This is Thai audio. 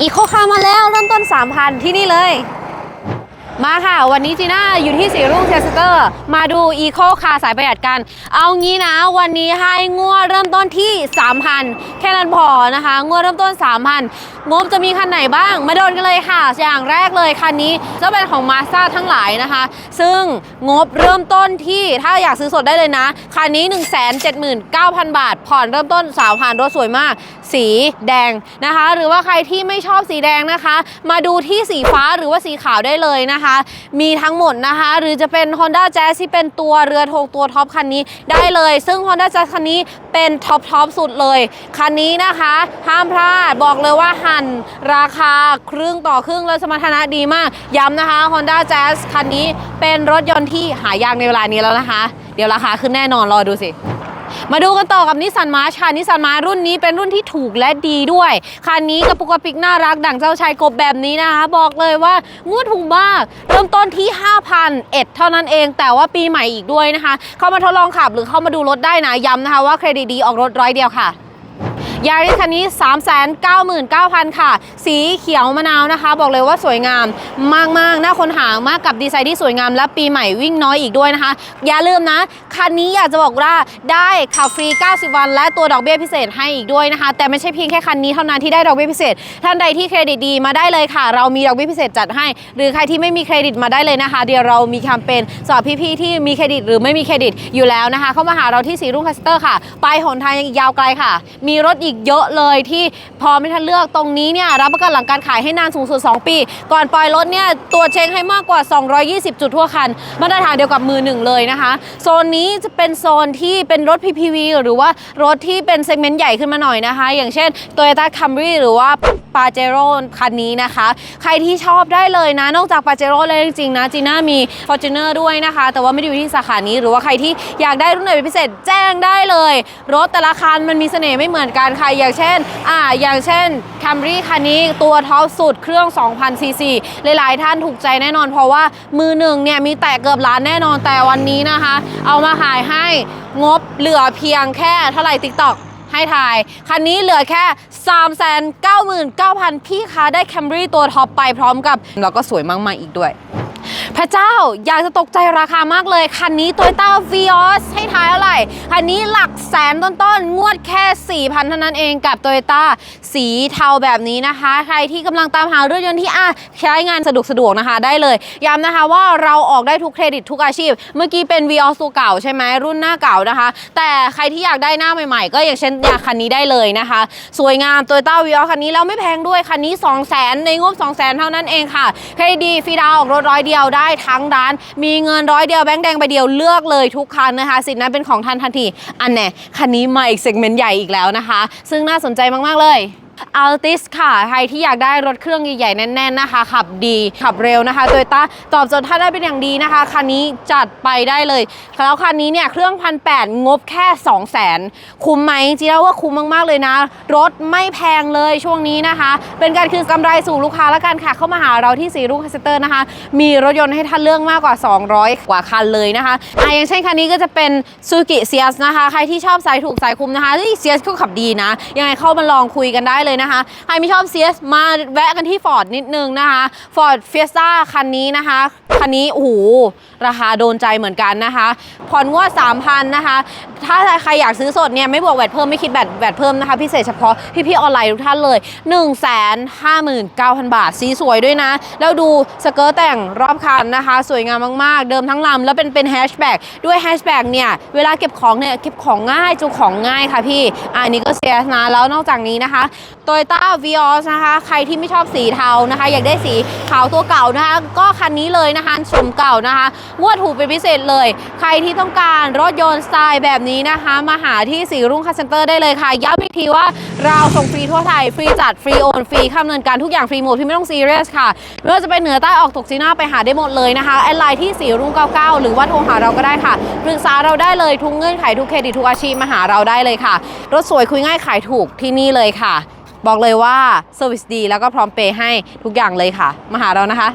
อีโคคามาแล้วเริ่มต้น 3,000 ที่นี่เลย มาค่ะ วันนี้จีน่าอยู่ที่สีรุ่งเทสเตอร์ มาดูอีโคคาสายประหยัดกัน เอางี้นะ วันนี้ให้งวดเริ่มต้นที่ 3,000 แค่นั้นพอนะคะ งวดเริ่มต้น 3,000 งบจะมีคันไหนบ้าง มาโดนกันเลยค่ะ อย่างแรกเลยคันนี้จะเป็นของมาส a ทั้งหลายนะคะ ซึ่งงบเริ่มต้นที่ถ้าอยากซื้อสดได้เลยนะ คันนี้ 179,000 บาท ผ่อนเริ่มต้น3,000รถสวยมาก สีแดงนะคะ หรือว่าใครที่ไม่ชอบสีแดงนะคะ มาดูที่สีฟ้าหรือว่าสีขาวได้เลยนะคะ มีทั้งหมดนะคะ หรือจะเป็น Honda Jazz ที่เป็นตัวเรือธงตัวท็อปคันนี้ได้เลย ซึ่ง Honda Jazz คันนี้เป็นท็อปท็อปสุดเลยคันนี้นะคะห้ามพลาดบอกเลยว่าหันราคาครึ่งต่อครึ่งเลยสมรรถนะดีมาก ย้ำนะคะ Honda Jazz คันนี้เป็นรถยนต์ที่หายากในเวลานี้แล้วนะคะ เดี๋ยวราคาขึ้นแน่นอนรอดูสิมาดูกันต่อกับนิสสันมาชค่ะนิสสันมาร์รุ่นนี้เป็นรุ่นที่ถูกและดีด้วย คันนี้กระปุกกระปิกน่ารักดั่งเจ้าชายกบแบบนี้นะคะ บอกเลยว่างวดถูกมาก เริ่มต้นที่ 5,000เอ็ดเท่านั้นเอง แต่ว่าปีใหม่อีกด้วยนะคะ เข้ามาทดลองขับหรือเข้ามาดูรถได้นะย้ำนะคะว่าเครดิตดีออกรถร้อยเดียวค่ะ ยาริสคันนี้ 399,000 ค่ะ สีเขียวมะนาวนะคะ บอกเลยว่าสวยงามมากๆน่าค้นหามากกับดีไซน์ที่สวยงาม และปีใหม่วิ่งน้อยอีกด้วยนะคะ อย่าลืมนะ คันนี้อยากจะบอกว่าได้ขับฟรี 90 วัน และตัวดอกเบี้ยพิเศษให้อีกด้วยนะคะ แต่ไม่ใช่เพียงแค่คันนี้เท่านั้นที่ได้ดอกเบี้ยพิเศษ ท่านใดที่เครดิตดีมาได้เลยค่ะ เรามีดอกเบี้ยพิเศษจัดให้ หรือใครที่ไม่มีเครดิตมาได้เลยนะคะ เดี๋ยวเรามีแคมเปญสำหรับพี่ๆที่มีเครดิตหรือไม่มีเครดิตอยู่แล้วนะคะ เข้ามาหาเราที่สีรุ่งคัสเตอร์ค่ะ ไปหนทางยังยาวไกลค่ะ มีรถอีกเยอะเลยที่พอไม่ทันเลือกตรงนี้เนี่ยรับประกันหลังการขายให้นานสูงสุด 2 ปี ก่อนปล่อยรถเนี่ยตัวเช็คให้มากกว่า 220 จุดทั่วคัน มาตรฐานเดียวกับมือหนึ่งเลยนะคะ โซนนี้จะเป็นโซนที่เป็นรถ PPV หรือว่ารถที่เป็นเซกเมนต์ใหญ่ขึ้นมาหน่อยนะคะ อย่างเช่น Toyota Camry หรือว่าปาเจโร่คันนี้นะคะ ใครที่ชอบได้เลยนะ นอกจากปาเจโร่เลยจริงๆนะจีน่ามี f o r t u n e r ด้วยนะคะ แต่ว่าไม่ได้อยู่ที่สาขานี้ หรือว่าใครที่อยากได้รุ่นไหนเป็นพิเศษแจ้งได้เลย รถแต่ละคันมันมีเสน่ห์ไม่เหมือนกันค่ะ อย่างเช่นอ่าอย่างเช่น Camry คันนี้ตัวท็อปสุดเครื่อง 2,000 ซีซีหลายๆ ท่านถูกใจแน่นอน เพราะว่ามือหนึ่งเนี่ยมีแตะเกือบล้านแน่นอนแต่วันนี้นะคะ เอามาขายให้งบเหลือเพียงแค่เท่าไหร่ TikTok ให้ทาย คันนี้เหลือแค่ 399,000 พี่คะได้ Camry ตัวท็อปไปพร้อมกับ แล้วก็สวยมาก ๆ อีกด้วย พระเจ้าอยากจะตกใจราคามากเลย คันนี้ Toyota Vios ให้ทายเท่าไหร่ คันนี้หลักแสนต้นๆงวดแค่ 4,000 เท่านั้นเองกับ Toyota สีเทาแบบนี้นะคะ ใครที่กำลังตามหารถยนต์ที่อะใช้งานสะดวกสะดวกนะคะได้เลย ย้ำนะคะว่าเราออกได้ทุกเครดิตทุกอาชีพ เมื่อกี้เป็น Vios ตัวเก่าใช่ไหมรุ่นหน้าเก่านะคะ แต่ใครที่อยากได้หน้าใหม่ๆ ก็อย่างเช่นอยากคันนี้ได้เลยนะคะ สวยงาม Toyota Vios คันนี้แล้วไม่แพงด้วยคันนี้ 200,000ในงบ 200,000เท่านั้นเองค่ะเครดิตฟรีดาวออกรถร้อยเดียวได้ทั้งร้าน มีเงินร้อยเดียวแบงค์แดงใบเดียวเลือกเลยทุกคันนะคะ สิทธิ์นั้นเป็นของท่านทันที อันแน่คันนี้มาอีกเซกเมนต์ใหญ่อีกแล้วนะคะ ซึ่งน่าสนใจมาก ๆ เลย Altis ค่ะ ใครที่อยากได้รถเครื่องใหญ่ๆแน่นๆนะคะ ขับดีขับเร็วนะคะโตโยต้าตอบโจทย์ท่านได้เป็นอย่างดีนะคะ คันนี้จัดไปได้เลย แล้วคันนี้เนี่ยเครื่องพันแงบแค่ 2 0 0 0 0 0คุ้มไหมจีน่าว่าคุ้มมาก ๆ เลยนะ รถไม่แพงเลยช่วงนี้นะคะ เป็นการคืนกำไรสู่ลูกค้าแล้วกันค่ะ เข้ามาหาเราที่สีรุ่งคัสเตอร์นะคะ มีรถยนต์ให้ท่านเลือกมากกว่า 200 กว่าคันเลยนะคะอะอย่างเช่นคันนี้ก็จะเป็นซูกิเซียสนะคะ ใครที่ชอบสายถูกสายคุ้มนะคะเซียสก็ขับดีนะ ยังไงเข้ามาลองคุยกันได้เลยนะคะใครไม่ชอบเซียสมาแวะกันที่ฟอร์ดนิดนึงนะคะ Ford Fiesta คันนี้นะคะ คันนี้โอ้โหราคาโดนใจเหมือนกันนะคะผ่อนงวด3,000นะคะ ถ้าใครอยากซื้อสดเนี่ยไม่บวกแวดเพิ่มไม่คิดแบตแวดเพิ่มนะคะ พิเศษเฉพาะพี่ๆออนไลน์ทุกท่านเลย 159,000 บาท สีสวยด้วยนะ แล้วดูสเกิร์ตแต่งรอบคันนะคะ สวยงามมากๆ เดิมทั้งลำแล้วเป็นเป็นแฮชแบ็กด้วยแฮชแบ็กเนี่ย เวลาเก็บของเนี่ย เก็บของง่ายจูของง่ายค่ะพี่อันนี้ก็เซียสนะแล้วนอกจากนี้นะคะ Toyota Vios นะคะ ใครที่ไม่ชอบสีเทานะคะ อยากได้สีขาวตัวเก่านะคะ ก็คันนี้เลยนะคะชมเก่านะคะงวดถูกเป็นพิเศษเลย ใครที่ต้องการรถยนต์สไตล์แบบนี้นะคะ มาหาที่สีรุ่งคาเซ็นเตอร์ได้เลยค่ะ ย้ำอีกทีว่าเราส่งฟรีทั่วไทย ฟรีจัด ฟรีโอนฟรีค่าดำเนินการทุกอย่างฟรีหมดพี่ไม่ต้องซีเรียสค่ะไม่ว่าจะไปเหนือใต้ออกตกจีน่าไปหาได้หมดเลยนะคะแอดไลน์ที่สีรุ่ง99 หรือว่าโทรหาเราก็ได้ค่ะปรึกษาเราได้เลยทุกเงื่อนไขทุกเครดิตทุกอาชีพมาหาเราได้เลยค่ะรถสวยคุยง่ายขายถูกที่นี่เลยค่ะ บอกเลยว่าเซอร์วิสดีแล้วก็พร้อมเปย์ให้ทุกอย่างเลยค่ะ มาหาเรานะคะ